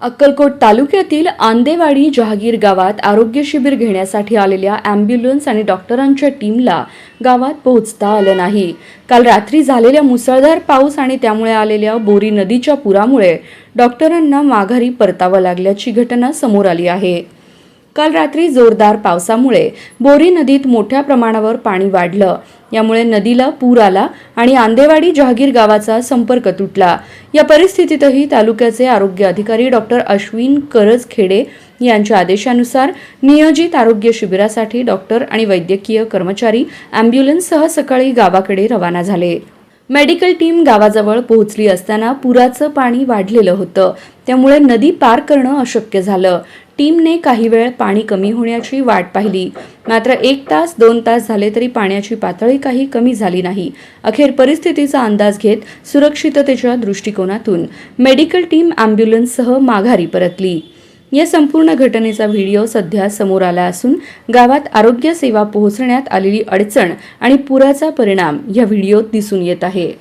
अक्कलकोट तालुक्यातील आंदेवाडी जहागीर गावात आरोग्य शिबिर घेण्यासाठी आलेल्या अँब्युलन्स आणि डॉक्टरांच्या टीमला गावात पोहोचता आलं नाही. काल रात्री झालेल्या मुसळधार पाऊस आणि त्यामुळे आलेल्या बोरी नदीच्या पुरामुळे डॉक्टरांना माघारी परतावं लागल्याची घटना समोर आली आहे. काल रात्री जोरदार पावसामुळे बोरी नदीत मोठ्या प्रमाणावर पाणी वाढलं. यामुळे नदीला पूर आला आणि आंदेवाडी जहागीर गावाचा संपर्क तुटला. या परिस्थितीतही तालुक्याचे आरोग्य अधिकारी डॉक्टर अश्विन करजखेडे यांच्या आदेशानुसार नियोजित आरोग्य शिबिरासाठी डॉक्टर आणि वैद्यकीय कर्मचारी अँब्युलन्ससह सकाळी गावाकडे रवाना झाले. मेडिकल टीम गावाजवळ पोहोचली असताना पुराचं पाणी वाढलेलं होतं. त्यामुळे नदी पार करणं अशक्य झालं. टीमने काही वेळ पाणी कमी होण्याची वाट पाहिली. मात्र एक तास दोन तास झाले तरी पाण्याची पातळी काही कमी झाली नाही. अखेर परिस्थितीचा अंदाज घेत सुरक्षिततेच्या दृष्टिकोनातून मेडिकल टीम अँब्युलन्ससह माघारी परतली. या संपूर्ण घटनेचा व्हिडिओ सध्या समोर आला असून गावात आरोग्य सेवा पोहोचण्यात आलेली अडचण आणि पुराचा परिणाम या व्हिडिओत दिसून येत आहे.